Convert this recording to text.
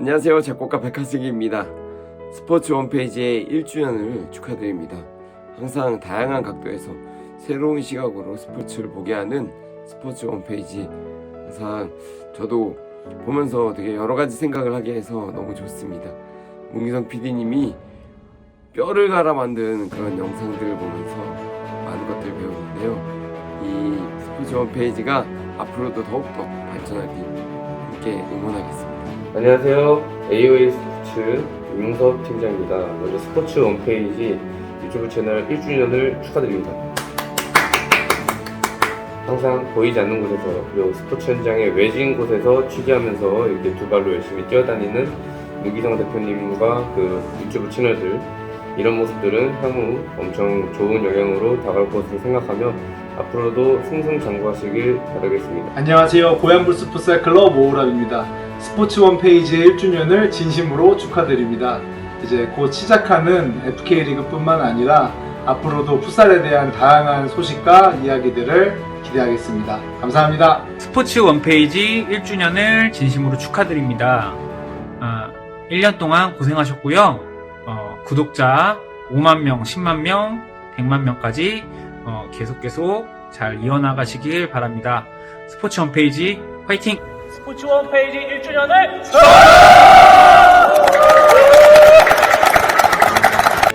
안녕하세요. 작곡가 백하승기입니다. 스포츠 홈페이지의 1주년을 축하드립니다. 항상 다양한 각도에서 새로운 시각으로 스포츠를 보게 하는 스포츠 홈페이지. 항상 저도 보면서 되게 여러 가지 생각을 하게 해서 너무 좋습니다. 문기성 PD님이 뼈를 갈아 만든 그런 영상들을 보면서 많은 것들을 배우는데요. 이 스포츠 홈페이지가 앞으로도 더욱더 발전하길 함께 응원하겠습니다. 안녕하세요. AOA 스포츠 윤석 팀장입니다. 먼저 스포츠 홈페이지 유튜브 채널 1주년을 축하드립니다. 항상 보이지 않는 곳에서 그리고 스포츠 현장의 외진 곳에서 취재하면서 이렇게 두 발로 열심히 뛰어다니는 문기성 대표님과 그 유튜브 채널들 이런 모습들은 향후 엄청 좋은 영향으로 다가올 것으로 생각하며 앞으로도 승승장구하시길 바라겠습니다. 안녕하세요. 고양불스 풋살 클럽 오우랍입니다. 스포츠 홈페이지의 1주년을 진심으로 축하드립니다. 이제 곧 시작하는 FK리그뿐만 아니라 앞으로도 풋살에 대한 다양한 소식과 이야기들을 기대하겠습니다. 감사합니다. 스포츠 원페이지 1주년을 진심으로 축하드립니다. 아, 1년 동안 고생하셨고요. 어, 구독자 5만 명, 10만 명, 100만 명까지 어, 계속 계속 잘 이어나가시길 바랍니다. 스포츠 홈페이지 화이팅! 스포츠 홈페이지 1주년을 축하드립니다.